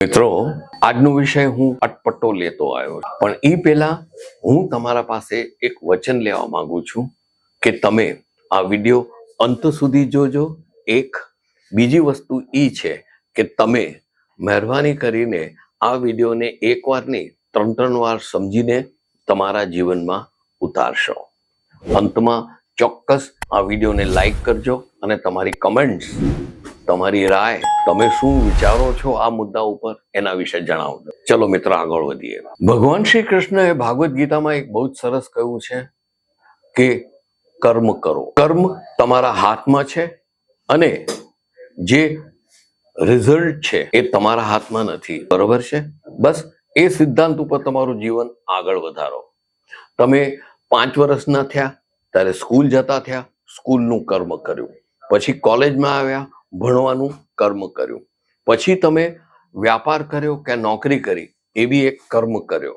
મિત્રો, આજનો વિષય હું અટપટો લેતો આવ્યો પણ એ પહેલા હું તમારા પાસે એક વચન લેવા માંગુ છું કે તમે આ વીડિયો અંત સુધી જોજો. એક બીજી વસ્તુ એ છે કે તમે મહેરબાની કરીને આ વિડીયોને એક વાર નહીં ત્રણ ત્રણ વાર સમજીને તમારા જીવનમાં ઉતારશો. અંતમાં ચોક્કસ આ વિડીયોને લાઈક કરજો અને તમારી કમેન્ટ્સ તમારી રાય તમે શું વિચારો છો આ મુદ્દા ઉપર એના વિશે જણાવજો. ચલો મિત્ર, આગળ વધીએ. ભગવાન શ્રી કૃષ્ણએ ભાગવત ગીતામાં એક બહુ જ સરસ કહ્યું છે કે કર્મ કરો. કર્મ તમારા હાથમાં છે અને જે રિઝલ્ટ છે એ તમારા હાથમાં નથી. બરોબર છે? બસ એ સિદ્ધાંત ઉપર તમારું જીવન આગળ વધારો. તમે પાંચ વર્ષના થયા, ત્યારે સ્કૂલ જતા થયા, સ્કૂલનું કર્મ કર્યું. પછી કોલેજમાં આવ્યા ભણવાનું કર્મ કર્યું. પછી તમે વ્યાપાર કર્યો કે નોકરી કરી, એ બી એક કર્મ કર્યો.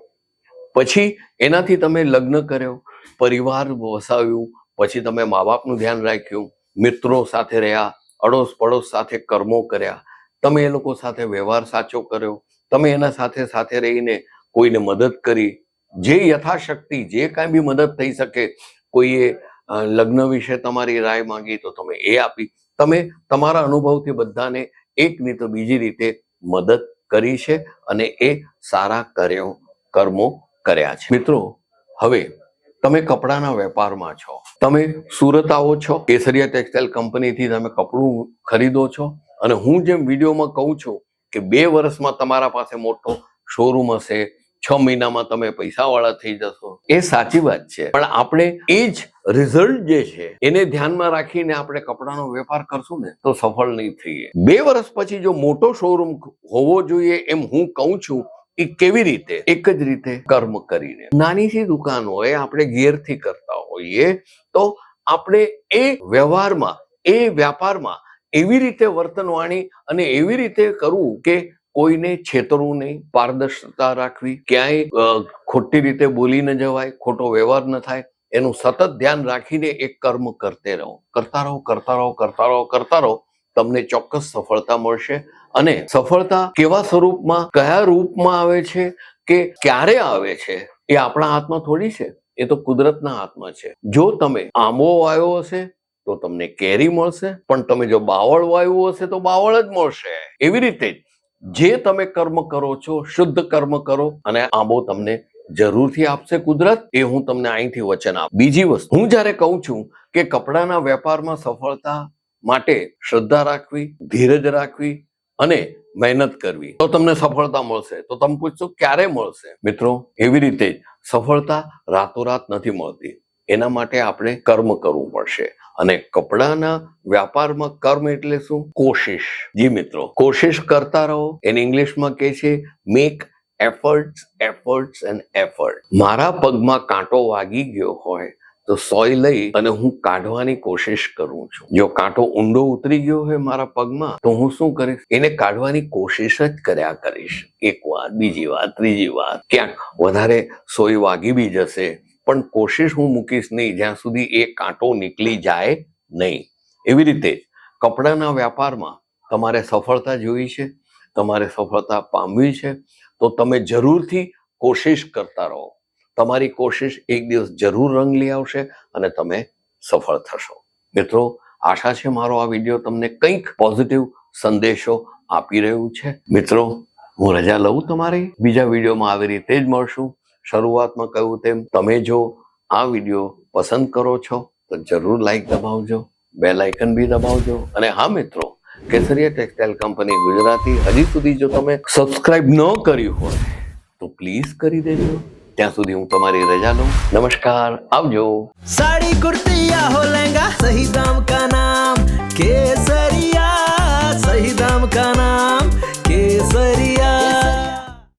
પછી એનાથી તમે લગ્ન કર્યો, પરિવાર વસાવ્યું, પછી તમે મા બાપનું ધ્યાન રાખ્યું, મિત્રો સાથે રહ્યા અડોશ પડોશ સાથે કર્મો કર્યા. તમે એ લોકો સાથે વ્યવહાર સાચો કર્યો. તમે એના સાથે સાથે રહીને કોઈને મદદ કરી. જે યથાશક્તિ, જે કાંઈ બી મદદ થઈ શકે, કોઈએ લગ્ન વિશે તમારી રાય માંગી તો તમે એ આપી. તમે તમારા અનુભવથી બધાને એક નહીં તો બીજી રીતે મદદ કરી છે અને એ સારા કર્યો, કર્મો કર્યા છે. મિત્રો, હવે તમે કપડાના વેપારમાં છો. તમે સુરત આવો છો. કેસરિયા ટેક્સટાઇલ કંપનીથી તમે કપડું ખરીદો છો. અને હું જેમ વિડીયોમાં કહું છું કે બે વર્ષમાં તમારા પાસે મોટો શોરૂમ હશે છ મહિનામાં તમે પૈસાવાળા થઈ જશો. એ સાચી વાત છે. પણ આપણે એ જ રિઝલ્ટ જે છે, એને ધ્યાનમાં રાખીને આપણે કપડાનો વેપાર કરશું ને, તો સફળ નહીં થઈએ. બે વર્ષ પછી જો મોટો શોરૂમ હોવો જોઈએ એમ હું કહું છું, એ કેવી રીતે? એક જ રીતે કર્મ કરીને. નાની સી દુકાન હોય, આપણે ઘેરથી કરતા હોઈએ, તો આપણે એ વ્યવહારમાં, એ વ્યાપારમાં એવી રીતે વર્તનવાણી અને એવી રીતે કરવું કે કોઈને છેતરવું નહીં, પારદર્શિતા રાખવી, ક્યાંય ખોટી રીતે બોલી ન જવાય, ખોટો વ્યવહાર ન થાય, એનું સતત ધ્યાન રાખીને એક કર્મ કરતે રહો. કરતા રહો કરતા રહો કરતા રહો કરતા રહો, તમને ચોક્કસ સફળતા મળશે. અને સફળતા કેવા સ્વરૂપમાં, કયા રૂપમાં આવે છે કે ક્યારે આવે છે, એ આપણા હાથમાં થોડી છે. એ તો કુદરતના હાથમાં છે. જો તમે આંબો વાયો હશે, તો તમને કેરી મળશે. પણ તમે જો બાવળ વાવ્યું હશે, તો બાવળ જ મળશે. એવી રીતે જ. જે તમે કર્મ કરો છો, શુદ્ધ કર્મ કરો અને આંબો તમને જરૂરથી આપશે કુદરત, એ હું તમને અહીંથી વચન આપ. બીજી વસ્તુ, હું જ્યારે કહું છું કે કપડાના વેપારમાં સફળતા માટે શ્રદ્ધા રાખવી, ધીરજ રાખવી અને મહેનત કરવી. તો તમને સફળતા મળશે. તો તમે પૂછશો, ક્યારે મળશે? મિત્રો, એવી રીતે સફળતા રાતોરાત નથી મળતી. એના માટે આપણે કર્મ કરવું પડશે. અને કપડાના વ્યાપારમાં કર્મ એટલે શું? કોશિશ. જી મિત્રો, કોશિશ કરતા રહો. એને ઇંગ્લિશમાં કહે છે make efforts efforts and effort મારા પગમાં કાંટો વાગી ગયો હોય તો સોય લઈ અને હું કાઢવાની કોશિશ કરું છું. જો કાંટો ઊંડો ઉતરી ગયો હોય મારા પગમાં, તો હું શું કરીશ? એને કાઢવાની કોશિશ જ કર્યા કરીશ. એક વાર બીજી વાત, ત્રીજી વાત. ક્યાંક વધારે સોય વાગી બી જશે પણ કોશિશ હું મૂકીશ નહીં, જ્યાં સુધી એ કાંટો નીકળી જાય નહીં. એવી રીતે કપડાના વ્યાપારમાં તમારે સફળતા જોઈ છે, તમારે સફળતા પામવી છે, તો તમે જરૂરથી કોશિશ કરતા રહો. તમારી કોશિશ એક દિવસ જરૂર રંગ લઈ આવશે અને તમે સફળ થશો. મિત્રો, આશા છે મારો આ વીડિયો તમને કંઈક પોઝિટિવ સંદેશો આપી રહ્યું છે. મિત્રો, હું રજા લઉં તમારી. બીજા વિડીયોમાં આવી રીતે જ મળશું. શરૂઆતમાં કહ્યું તેમ, તમે જો આ વીડિયો પસંદ કરો છો, તો જરૂર લાઈક દબાવજો બે લાઇકન બી દબાવજો. અને હા મિત્રો, કેસરીયા ટેક્સટાઇલ કંપની ગુજરાતી હજી સુધી જો તમે સબસ્ક્રાઇબ ન કર્યું હોય, તો પ્લીઝ કરી દેજો. ત્યાં સુધી હું તમારી રજા લઉં. નમસ્કાર, આવજો. સાડી કુર્તી હો લહેંગા, સહી દામ